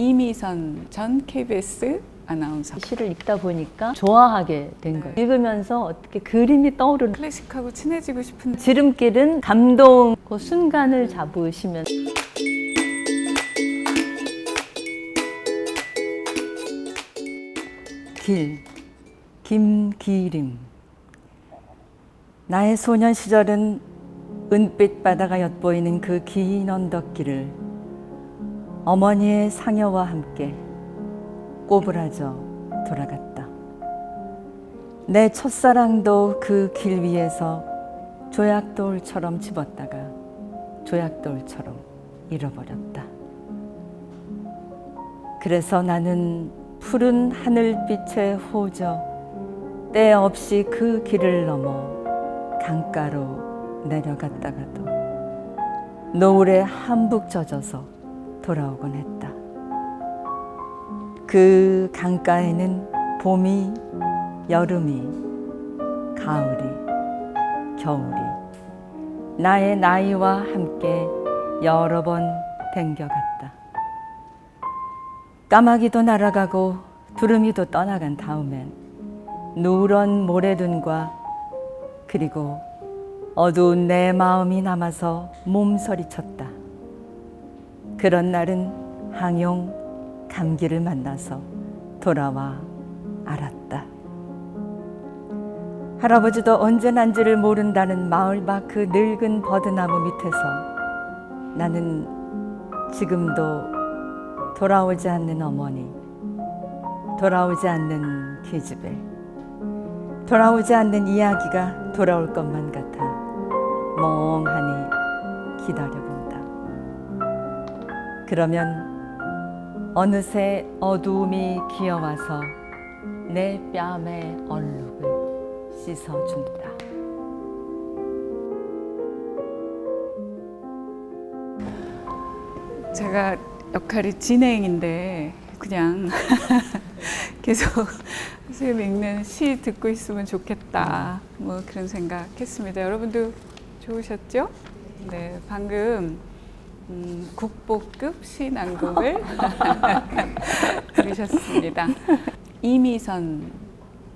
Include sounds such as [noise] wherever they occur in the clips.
이미선 전 KBS 아나운서. 시를 읽다 보니까 좋아하게 된 네. 거예요. 읽으면서 어떻게 그림이 떠오르는 클래식하고 친해지고 싶은 지름길은 감동 그 순간을 잡으시면 길 김기림 나의 소년 시절은 은빛 바다가 엿보이는 그 긴 언덕길을 어머니의 상여와 함께 꼬부라져 돌아갔다. 내 첫사랑도 그 길 위에서 조약돌처럼 집었다가 조약돌처럼 잃어버렸다. 그래서 나는 푸른 하늘빛에 호져 때 없이 그 길을 넘어 강가로 내려갔다가도 노을에 한북 젖어서 돌아오곤 했다. 그 강가에는 봄이, 여름이, 가을이, 겨울이 나의 나이와 함께 여러 번 댕겨갔다. 까마귀도 날아가고 두루미도 떠나간 다음엔 누런 모래둔과 그리고 어두운 내 마음이 남아서 몸서리쳤다. 그런 날은 항용 감기를 만나서 돌아와 알았다. 할아버지도 언제 난지를 모른다는 마을 밖 그 늙은 버드나무 밑에서 나는 지금도 돌아오지 않는 어머니, 돌아오지 않는 기집애, 돌아오지 않는 이야기가 돌아올 것만 같아 멍하니 기다려본다. 그러면 어느새 어두움이 기어와서 내 뺨의 얼룩을 씻어준다. 제가 역할이 진행인데 그냥 [laughs] 계속 선생님 읽는 시 듣고 있으면 좋겠다 뭐 그런 생각했습니다. 여러분도 좋으셨죠? 네, 방금 음, 국보급 시 낭독을 [laughs] 들으셨습니다. 이미선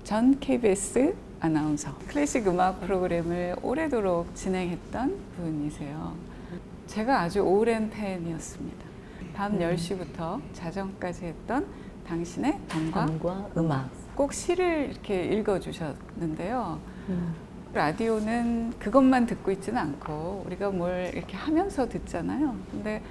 전 KBS 아나운서 클래식 음악 프로그램을 오래도록 진행했던 분이세요. 제가 아주 오랜 팬이었습니다. 밤 10시부터 자정까지 했던 당신의 밤과 음악. 꼭 시를 이렇게 읽어주셨는데요. 라디오는 그것만 듣고 있지는 않고 우리가 뭘 이렇게 하면서 듣잖아요. 근데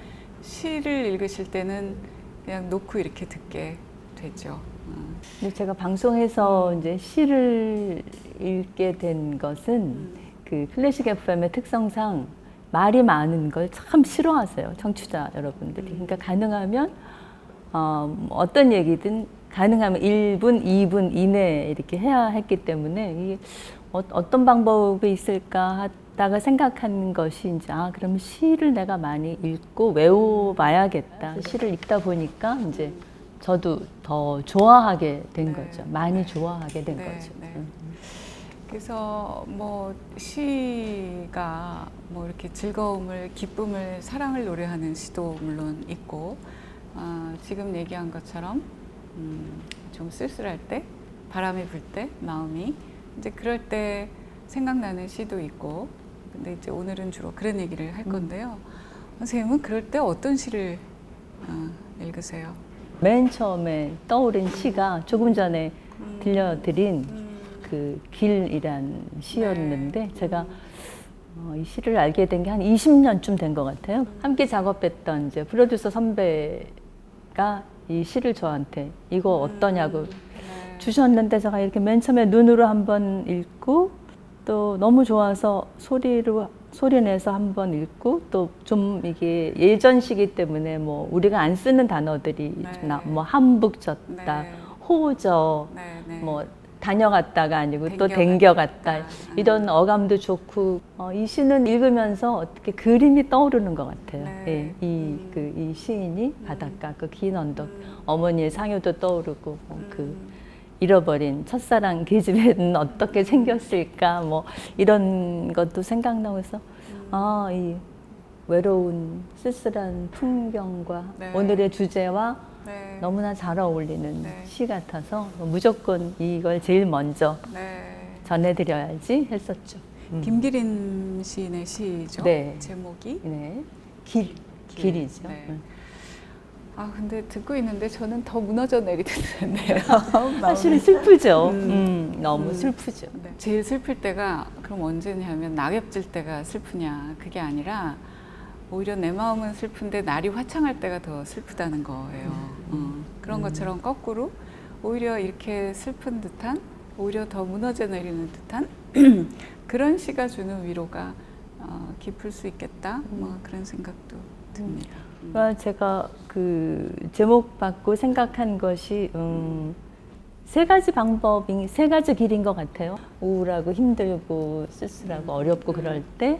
시를 읽으실 때는 그냥 놓고 이렇게 듣게 되죠. 음. 제가 방송에서 이제 시를 읽게 된 것은 그 클래식 FM의 특성상 말이 많은 걸 참 싫어하세요. 청취자 여러분들이. 그러니까 가능하면 어, 어떤 얘기든 가능하면 1분, 2분 이내에 이렇게 해야 했기 때문에 이 어, 어떤 방법이 있을까 하다가 생각한 것이 이제 아 그럼 시를 내가 많이 읽고 외워봐야겠다. 시를 읽다 보니까 이제 저도 더 좋아하게 된 네. 거죠. 많이 네. 좋아하게 된 네, 거죠. 네. 음. 그래서 뭐 시가 뭐 이렇게 즐거움을, 기쁨을, 사랑을 노래하는 시도 물론 있고, 아, 지금 얘기한 것처럼 음, 좀 쓸쓸할 때, 바람이 불 때, 마음이 이제 그럴 때 생각나는 시도 있고, 근데 이제 오늘은 주로 그런 얘기를 할 음. 건데요. 선생님은 그럴 때 어떤 시를 어, 읽으세요? 맨 처음에 떠오른 시가 조금 전에 들려드린 음, 그 길이란 시였는데 네. 제가 어, 이 시를 알게 된 게 한 20년쯤 된 것 같아요. 함께 작업했던 이제 프로듀서 선배가 이 시를 저한테 이거 어떠냐고 네. 주셨는데 제가 이렇게 맨 처음에 눈으로 한번 읽고 또 너무 좋아서 소리로 소리 내서 한번 읽고 또 좀 이게 예전시기 때문에 뭐 우리가 안 쓰는 단어들이 네. 좀 나, 뭐 함북졌다, 네. 호저, 네, 네. 뭐 다녀갔다가 아니고 또 댕겨갔다. 댕겨갔다 이런 어감도 좋고 어, 이 시는 읽으면서 어떻게 그림이 떠오르는 것 같아요. 네. 예, 이그이 시인이 바닷가 그 긴 언덕 어머니의 상여도 떠오르고 뭐그 음. 잃어버린 첫사랑 계집애는 어떻게 생겼을까 뭐 이런 것도 생각나고 해서 아이 외로운 쓸쓸한 풍경과 네. 오늘의 주제와 네. 너무나 잘 어울리는 네. 시 같아서 무조건 이걸 제일 먼저 네. 전해드려야지 했었죠. 김기린 시인의 시죠. 네. 제목이. 네. 길, 길. 길이죠. 네. 응. 아 근데 듣고 있는데 저는 더 무너져 내리던데요. [laughs] 사실은 슬프죠. 음. 음, 너무 음. 슬프죠. 네. 제일 슬플 때가 그럼 언제냐면 낙엽 질 때가 슬프냐 그게 아니라 오히려 내 마음은 슬픈데 날이 화창할 때가 더 슬프다는 거예요. 어, 그런 것처럼 거꾸로 오히려 이렇게 슬픈 듯한 오히려 더 무너져 내리는 듯한 [clears throat] 그런 시가 주는 위로가 어, 깊을 수 있겠다. 뭐 그런 생각도 듭니다. 음. 그러니까 제가 그 제목 받고 생각한 것이 음, 세 가지 방법이 세 가지 길인 것 같아요. 우울하고 힘들고 쓸쓸하고 어렵고 그럴 때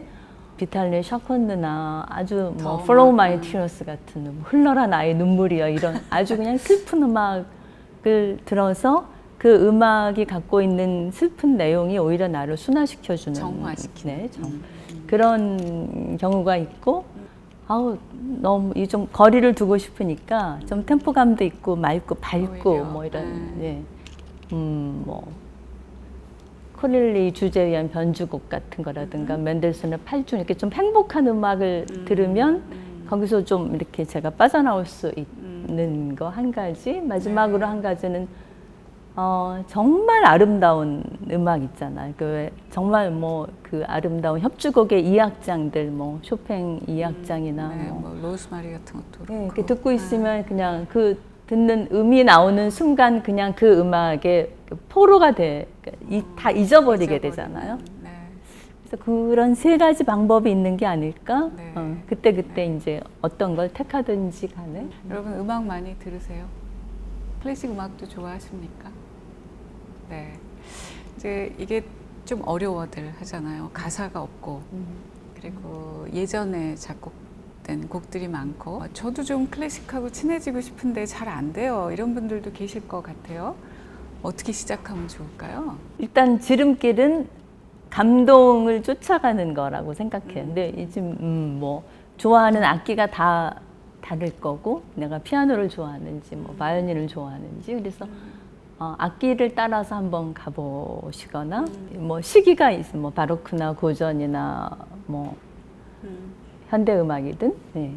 비탈리의 샤콘드나 아주 뭐 My 음. Tears 같은 뭐 흘러라 나의 눈물이여 이런 아주 그냥 슬픈 음악을 들어서 그 음악이 갖고 있는 슬픈 내용이 오히려 나를 순화시켜주는 정화시키는. 네, 정, 음. 그런 경우가 있고 아우 너무 이 좀 거리를 두고 싶으니까 좀 템포감도 있고 맑고 밝고 오히려, 뭐 이런 음. 예. 음 뭐 코릴리 주제에 의한 변주곡 같은 거라든가 멘델슨의 팔중 이렇게 좀 행복한 음악을 음. 들으면 음. 거기서 좀 이렇게 제가 빠져나올 수 음. 있는 거 한 가지 마지막으로 네. 한 가지는 어, 정말 아름다운 음악 있잖아요. 그왜 정말 뭐 그 아름다운 협주곡의 이악장들 뭐 쇼팽 이악장이나 네, 뭐 뭐 로즈마리 같은 것도 네. 듣고 네. 있으면 그냥 그 듣는 음이 나오는 순간 그냥 그 음악의 그 포로가 돼, 그러니까 이- 다 잊어버리게 잊어버리는, 되잖아요. 네. 그래서 그런 세 가지 방법이 있는 게 아닐까? 네. 어, 그때 그때 이제 어떤 걸 택하든지 간에. 여러분 음악 많이 들으세요? 클래식 음악도 좋아하십니까? 네. 이제 이게 좀 어려워들 하잖아요. 가사가 없고 그리고 예전에 작곡된 곡들이 많고 어, 저도 좀 클래식하고 친해지고 싶은데 잘 안 돼요. 이런 분들도 계실 것 같아요. 어떻게 시작하면 좋을까요? 일단 지름길은 감동을 쫓아가는 거라고 생각해요. 음. 근데 이 지금 음, 뭐 좋아하는 악기가 다 다를 거고 내가 피아노를 좋아하는지 뭐 바이올린을 좋아하는지 그래서 어, 악기를 따라서 한번 가보시거나 뭐 시기가 있으면 뭐 바로크나 고전이나 뭐 현대 음악이든 네.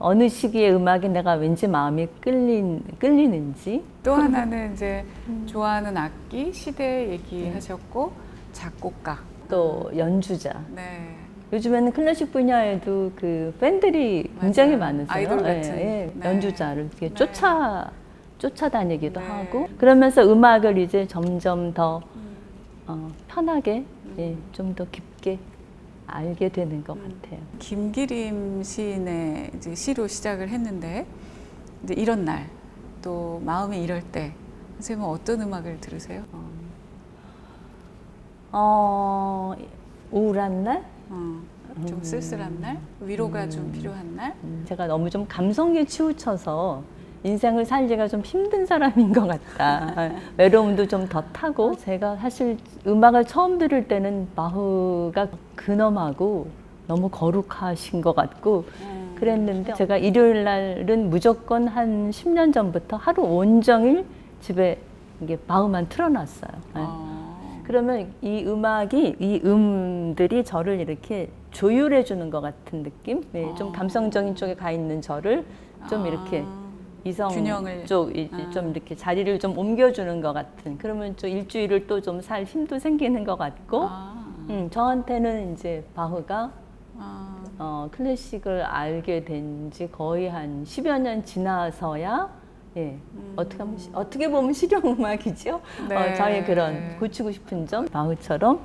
어느 시기의 음악에 내가 왠지 마음이 끌린 끌리는지 또 하나는 이제 좋아하는 악기, 시대 얘기하셨고 작곡가. 또 연주자 네. 요즘에는 클래식 분야에도 그 팬들이 굉장히 맞아요. 많으세요. 아이돌 같은. 예, 예. 네. 연주자를 이렇게 네. 쫓아 쫓아다니기도 네. 하고 그러면서 음악을 이제 점점 더 음. 어, 편하게 예, 좀 더 깊게 알게 되는 것 음. 같아요. 김기림 시인의 이제 시로 시작을 했는데 이제 이런 날 또 마음이 이럴 때 선생님은 어떤 음악을 들으세요? 어, 우울한 날, 어, 좀 음. 쓸쓸한 날, 위로가 좀 음. 필요한 날. 음, 제가 너무 좀 감성에 치우쳐서 인생을 살기가 좀 힘든 사람인 것 같다. 외로움도 좀 더 타고 제가 사실 음악을 처음 들을 때는 바흐가 근엄하고 너무 거룩하신 것 같고 음. 그랬는데 제가 일요일 날은 무조건 한 10년 전부터 하루 온종일 집에 이게 바흐만 틀어놨어요. 네. 어. 그러면 이 음악이 이 음들이 저를 이렇게 조율해 주는 것 같은 느낌? 네, 좀 아. 감성적인 쪽에 가 있는 저를 좀 이렇게 아. 이성 균형을. 쪽, 이- 아. 좀 이렇게 자리를 좀 옮겨주는 것 같은. 그러면 좀 일주일을 또 좀 살 힘도 생기는 것 같고. 아. 음, 저한테는 이제 바흐가 아. 어, 클래식을 알게 된 지 거의 한 10여 년 지나서야 예, 음. 어떻게 하면 시- 어떻게 보면 실용음악이죠. 네. 어, 저의 그런 고치고 싶은 점, 바흐처럼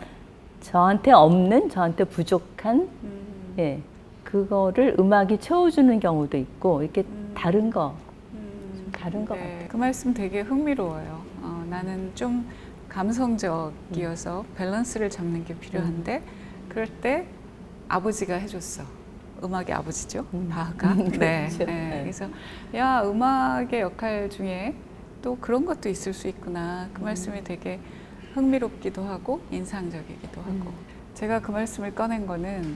저한테 없는, 저한테 부족한 음. 예, 그거를 음악이 채워주는 경우도 있고 이렇게 음. 다른 거 음. 다른 것 네, 같아요. 그 말씀 되게 흥미로워요. 어, 나는 좀 감성적이어서 밸런스를 잡는 게 필요한데 그럴 때 아버지가 해줬어. 음악의 아버지죠, 음. 바흐가. 네, 그렇죠. 네. 네. 그래서 야 음악의 역할 중에 또 그런 것도 있을 수 있구나. 그 음. 말씀이 되게 흥미롭기도 하고 인상적이기도 하고. 음. 제가 그 말씀을 꺼낸 거는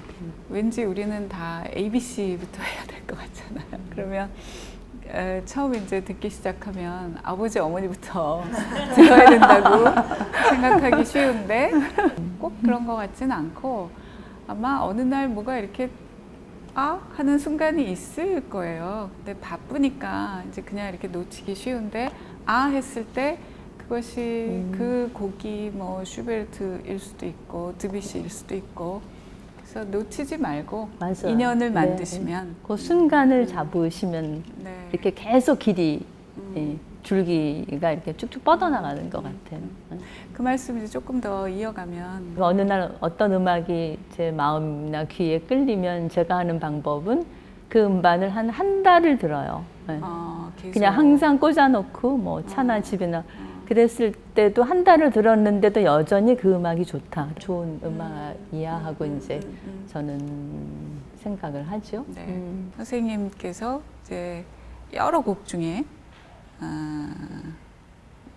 왠지 우리는 다 ABC부터 [laughs] 해야 될 것 같잖아요. 음. 그러면 에, 처음 이제 듣기 시작하면 아버지 어머니부터 [laughs] 들어야 된다고 생각하기 쉬운데 꼭 그런 것 같지는 않고 아마 어느 날 뭐가 이렇게 아 하는 순간이 있을 거예요. 근데 바쁘니까 이제 그냥 이렇게 놓치기 쉬운데 아 했을 때 그것이 음. 그 곡이 뭐 슈베르트일 수도 있고 드뷔시일 수도 있고 그래서 놓치지 말고 맞아요. 인연을 네. 만드시면 그 순간을 잡으시면 네. 이렇게 계속 길이 음. 예, 줄기가 이렇게 쭉쭉 뻗어나가는 것 같아요. 그 말씀 이제 조금 더 이어가면 어느 날 어떤 음악이 제 마음이나 귀에 끌리면 제가 하는 방법은 그 음반을 한한 달을 들어요. 예. 어, 계속 그냥 항상 꽂아놓고 뭐 차나 집이나 그랬을 때도 한 달을 들었는데도 여전히 그 음악이 좋다, 좋은 음악이야 하고 이제 음, 음. 저는 생각을 하죠. 네. 음. 선생님께서 이제 여러 곡 중에 아,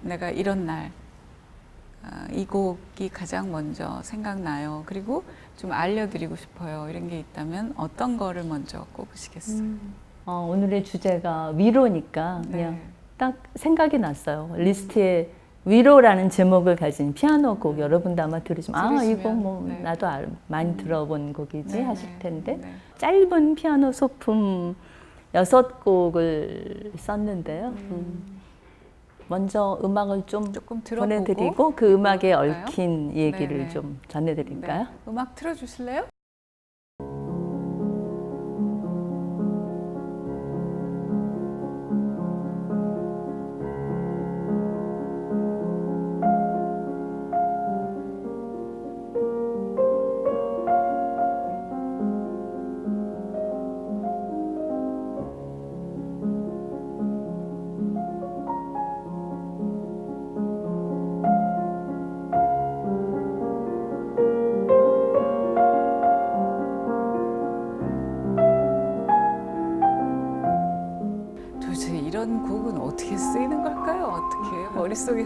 내가 이런 날, 아, 이 곡이 가장 먼저 생각나요. 그리고 좀 알려드리고 싶어요. 이런 게 있다면 어떤 거를 먼저 꼽으시겠어요? 어, 오늘의 주제가 위로니까 그냥 네. 딱 생각이 났어요. 리스트에 위로라는 제목을 가진 피아노 곡 여러분도 아마 들으시면 아 들으시면, 이곡 뭐 네. 나도 알, 많이 들어본 곡이지 네, 하실 네, 텐데 네. 짧은 피아노 소품 여섯 곡을 썼는데요. 음. 먼저 음악을 좀 조금 들어보고 보내드리고 그 음악에? 얽힌 얘기를 네, 네. 좀 전해드릴까요? 네. 음악 틀어주실래요?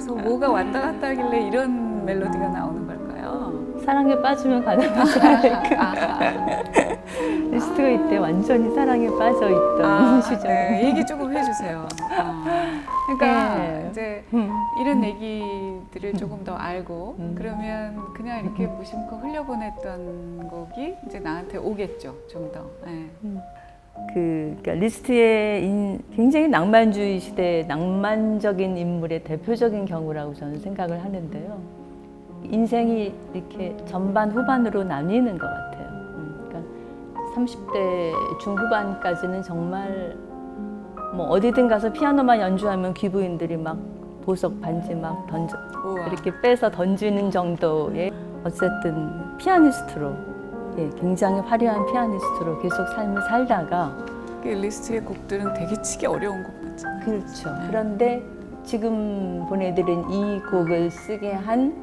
머릿속에서 뭐가 왔다 갔다 하길래 이런 멜로디가 나오는 걸까요? 사랑에 빠지면 가능하지 않을까. 리스트가 이때 완전히 사랑에 빠져 있던 아, 시절. 네, 얘기 조금 해주세요. 어. 그러니까 네. 이제 음. 이런 얘기들을 조금 더 알고 음. 그러면 그냥 이렇게 무심코 흘려보냈던 곡이 이제 나한테 오겠죠, 좀 더. 네. 그 그러니까 리스트의 인- 굉장히 낭만주의 시대의 낭만적인 인물의 대표적인 경우라고 저는 생각을 하는데요. 인생이 이렇게 전반 후반으로 나뉘는 것 같아요. 음, 그러니까 30대 중후반까지는 정말 뭐 어디든 가서 피아노만 연주하면 귀부인들이 막 보석 반지 막 던져 우와. 이렇게 빼서 던지는 정도의 어쨌든 피아니스트로 예, 굉장히 화려한 피아니스트로 계속 삶을 살다가 그 리스트의 곡들은 되게 치기 어려운 곡 같잖아요. 그렇죠. 네. 그런데 지금 보내드린 이 곡을 쓰게 한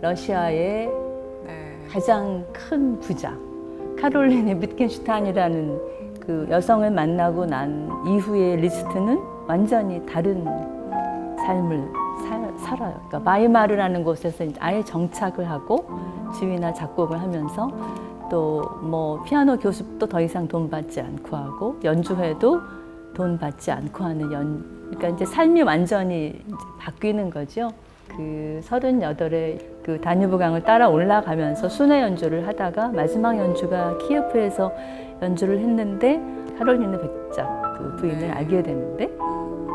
러시아의 네. 가장 큰 부자 카롤린의 비트겐슈타인이라는 그 여성을 만나고 난 이후의 리스트는 완전히 다른 삶을 살, 살아요. 그러니까 마이마르라는 곳에서 아예 정착을 하고 지휘나 작곡을 하면서 또 뭐 피아노 교습도 더 이상 돈 받지 않고 하고 연주회도 돈 받지 않고 하는 연 그러니까 이제 삶이 완전히 이제 바뀌는 거죠. 그 서른여덟에 그 다뉴브 강을 따라 올라가면서 순회 연주를 하다가 마지막 연주가 키예프에서 연주를 했는데 카롤리네 백작 그 부인을 네. 알게 되는데 음,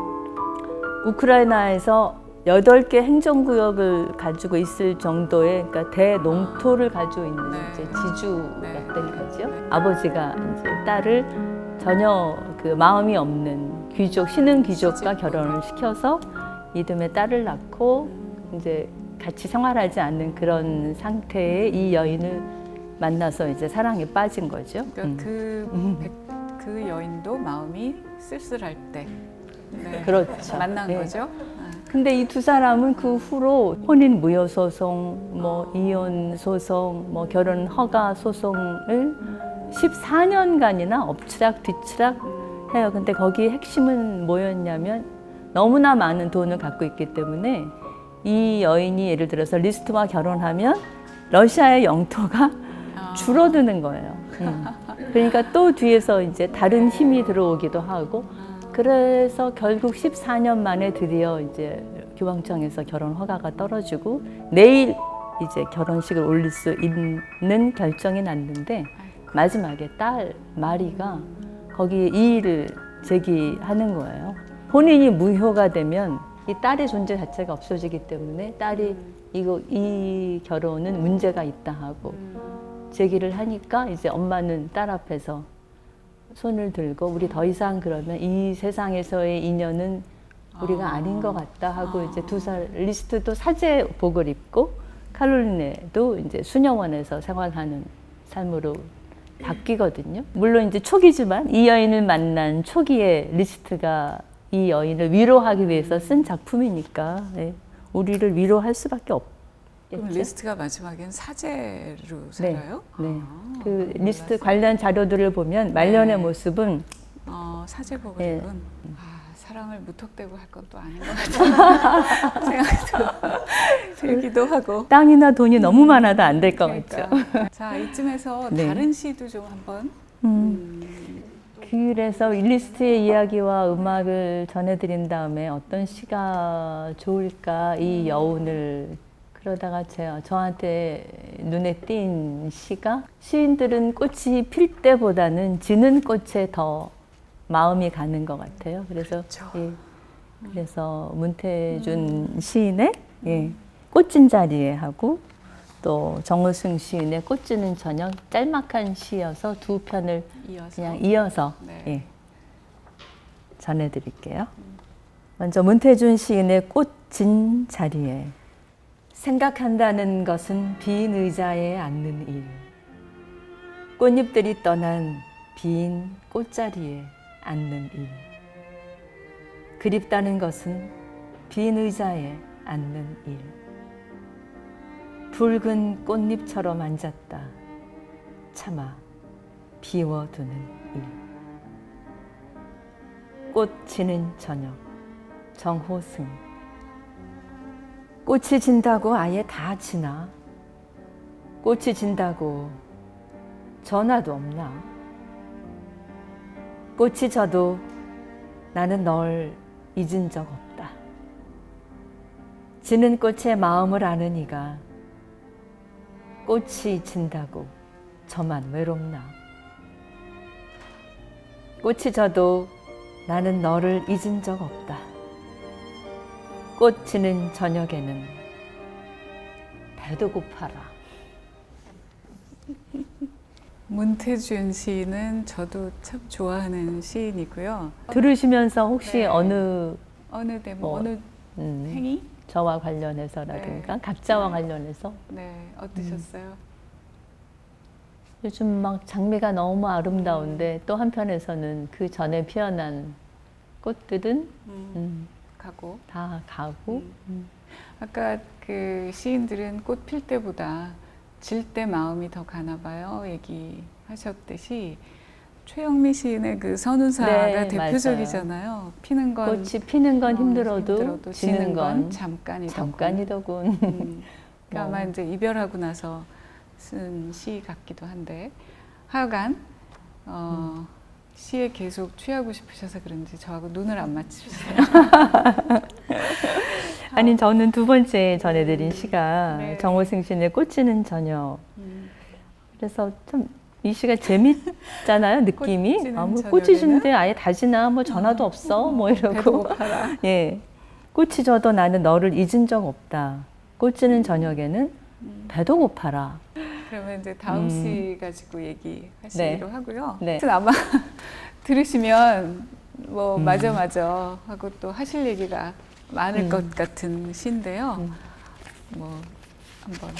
우크라이나에서 여덟 개 행정구역을 가지고 있을 정도의 그러니까 대농토를 가지고 있는 네. 이제 지주였던 네. 거죠. 네. 아버지가 이제 딸을 전혀 그 마음이 없는 귀족 신흥 귀족과. 결혼을 시켜서 이듬해 딸을 낳고 이제 같이 생활하지 않는 그런 상태의 이 여인을 만나서 이제 사랑에 빠진 거죠. 그러니까 음. 그, 음. 백, 그 여인도 마음이 쓸쓸할 때 네. 그렇죠. 만난 네. 거죠. 아, 근데 이 두 사람은 그 후로 혼인 무효 소송, 뭐 이혼 소송, 뭐 결혼 허가 소송을 14년간이나 엎치락 뒤치락 음, 해요. 근데 거기 핵심은 뭐였냐면 너무나 많은 돈을 갖고 있기 때문에 이 여인이 예를 들어서 리스트와 결혼하면 러시아의 영토가 아. 줄어드는 거예요. 음. 그러니까 또 뒤에서 이제 다른 힘이 들어오기도 하고 그래서 결국 14년 만에 드디어 이제 교황청에서 결혼 허가가 떨어지고 내일 이제 결혼식을 올릴 수 있는 결정이 났는데 마지막에 딸 마리가 거기에 이의를 제기하는 거예요. 본인이 무효가 되면 이 딸의 존재 자체가 없어지기 때문에 딸이 이거 이 결혼은 문제가 있다 하고 제기를 하니까 이제 엄마는 딸 앞에서 손을 들고 우리 더 이상 그러면 이 세상에서의 인연은 우리가 아. 아닌 것 같다 하고 이제 두 살 리스트도 사제복을 입고 칼로리네도 이제 수녀원에서 생활하는 삶으로 바뀌거든요. 물론 이제 초기지만 이 여인을 만난 초기에 리스트가 이 여인을 위로하기 위해서 쓴 작품이니까 예, 우리를 위로할 수밖에 없겠죠. 그럼 리스트가 마지막엔 사제로 살아요? 네. 아, 그 리스트 몰랐어요. 관련 자료들을 보면 말년의 네. 모습은 어, 사제복을 네. 입은 아, 사랑을 무턱대고 할 건 또 아닌 것 같은 [laughs] 생각도 [laughs] 들기도 하고 땅이나 돈이 너무 많아도 안 될것 같죠. 그러니까. [laughs] 자 이쯤에서 네. 다른 시도 좀 한번 음. 음, 그래서 일리스트의 이야기와 음악을 전해드린 다음에 어떤 시가 좋을까 이 여운을 그러다가 제가 저한테 눈에 띈 시가 시인들은 꽃이 필 때보다는 지는 꽃에 더 마음이 가는 것 같아요. 그래서 그렇죠. 예, 그래서 문태준 시인의 예, 꽃진 자리에 하고 또 정우승 시인의 꽃지는 저녁 짤막한 시여서 두 편을 이어서 그냥 이어서 네. 예, 전해드릴게요. 먼저 문태준 시인의 꽃진 자리에 생각한다는 것은 빈 의자에 앉는 일. 꽃잎들이 떠난 빈 꽃자리에 앉는 일. 그립다는 것은 빈 의자에 앉는 일. 붉은 꽃잎처럼 앉았다. 차마 비워두는 일. 꽃 지는 저녁 정호승 꽃이 진다고 아예 다 지나? 꽃이 진다고 전화도 없나? 꽃이 져도 나는 널 잊은 적 없다. 지는 꽃의 마음을 아는 이가 꽃이 진다고 저만 외롭나? 꽃이 져도 나는 너를 잊은 적 없다. 꽃 지는 저녁에는 배도 고파라. [laughs] 문태준 시인은 저도 참 좋아하는 시인이고요. 들으시면서 혹시 네. 어느 어느 대목, 뭐, 어느 음, 행위? 저와 관련해서라든가 네. 각자와 관련해서 네, 어떠셨어요? 요즘 막 장미가 너무 아름다운데 또 한편에서는 그 전에 피어난 꽃들은 음, 음, 가고 다 가고 음. 아까 그 시인들은 꽃 필 때보다 질 때 마음이 더 가나 봐요. 얘기하셨듯이 최영미 시인의 그 선우사가 네, 대표적이잖아요. 피는 건 꽃이 피는 건 어, 힘들어도, 지는 건 잠깐이더군. 잠깐이더군. 음, [laughs] 그러니까 아마 뭐. 이제 이별하고 나서 쓴 시 같기도 한데 하여간 어, 음. 시에 계속 취하고 싶으셔서 그런지 저하고 눈을 안 맞추셨어요. [laughs] 아니 저는 두 번째 전해드린 시가 네. 정호승 시인의 꽃지는 저녁. 음, 그래서 참 이 시가 재밌잖아요 [laughs] 느낌이. 꽃지는 아, 뭐? 꽃이 아예 다지나 뭐 전화도 없어 뭐 배도 이러고. [laughs] 예, 꽃이 져도 나는 너를 잊은 적 없다. 꽃지는 저녁에는 배도 고파라. 그러면 이제 다음 음. 시 가지고 얘기하시기로 하고요. 네. 하여튼 아마 [laughs] 들으시면 뭐 음. 맞아 맞아 하고 또 하실 얘기가 많을 음. 것 같은 시인데요. 음. 뭐 한번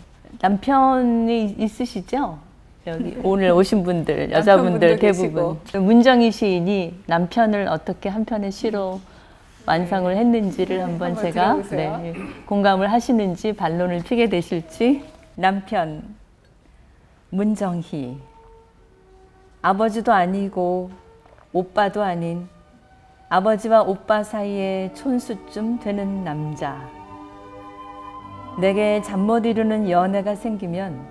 남편이 있으시죠? 여기 [laughs] 오늘 오신 분들 여자분들 대부분 문정희 시인이 남편을 어떻게 한 편의 시로 완성을 했는지를 [laughs] 한번 한번 제가. 네, 공감을 하시는지 반론을 피게 되실지 남편 문정희 아버지도 아니고 오빠도 아닌 아버지와 오빠 사이에 촌수쯤 되는 남자. 내게 잠 못 이루는 연애가 생기면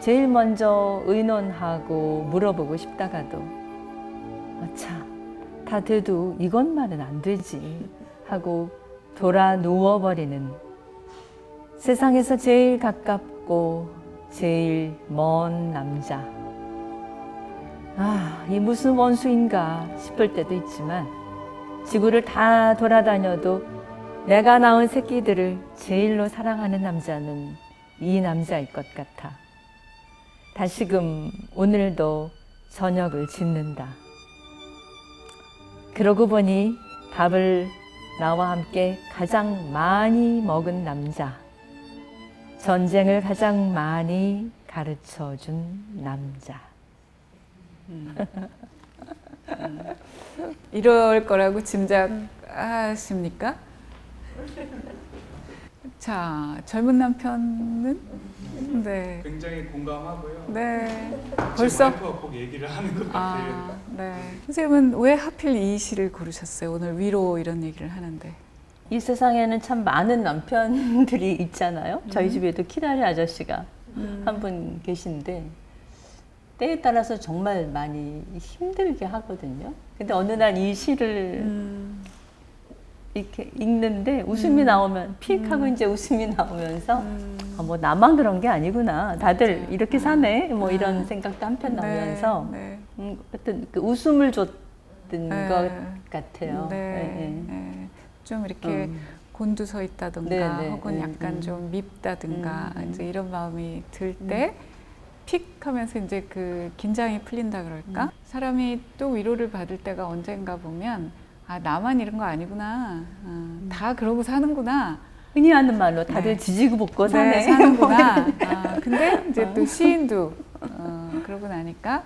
제일 먼저 의논하고 물어보고 싶다가도 아차 다 돼도 이것만은 안 되지 하고 돌아 누워버리는 세상에서 제일 가깝고 제일 먼 남자. 아, 이 무슨 원수인가 싶을 때도 있지만 지구를 다 돌아다녀도 내가 낳은 새끼들을 제일로 사랑하는 남자는 이 남자일 것 같아. 다시금 오늘도 저녁을 짓는다. 그러고 보니 밥을 나와 함께 가장 많이 먹은 남자. 전쟁을 가장 많이 가르쳐 준 남자. 이럴 거라고 짐작하십니까? 자, 젊은 남편은 네. 굉장히 공감하고요. 네. 벌써 꼭 얘기를 하는 것 같아요. 아, 네. 선생님은 왜 하필 이 시를 고르셨어요? 오늘 위로 이런 얘기를 하는데. 이 세상에는 참 많은 남편들이 [laughs] 있잖아요. 저희 집에도 키다리 아저씨가 한 분 계신데 때에 따라서 정말 많이 힘들게 하거든요. 근데 어느 날 이 시를 음, 이렇게 읽는데 웃음이 나오면 픽 하고 이제 웃음이 나오면서 음, 아, 뭐 나만 그런 게 아니구나. 다들 맞아요. 이렇게 사네. 뭐 아. 이런 생각도 한편 나오면서 네, 음, 어떤 그 웃음을 줬던 네. 것 같아요. 네, 네, 네. 좀 이렇게 음. 곤두서 있다던가 네, 네, 혹은 네, 약간 음. 좀 밉다든가 음, 음. 이제 이런 마음이 들때픽 하면서 이제 그 긴장이 풀린다 그럴까? 음. 사람이 또 위로를 받을 때가 언젠가 보면 아 나만 이런 거 아니구나. 아, 다 그러고 사는구나. 흔히 하는 말로 다들 네. 지지고 볶고 네, 사네. 사는구나. [laughs] 아, 근데 이제 또 시인도 어, 그러고 나니까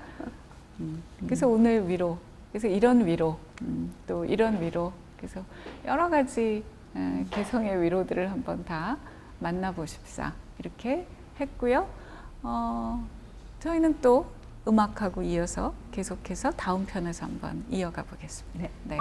음, 그래서 오늘 위로 그래서 이런 위로 음, 또 이런 위로 그래서 여러 가지 에, 개성의 위로들을 한번 다 만나보십사 이렇게 했고요. 어, 저희는 또 음악하고 이어서 계속해서 다음 편에서 한번 이어가 보겠습니다. 네.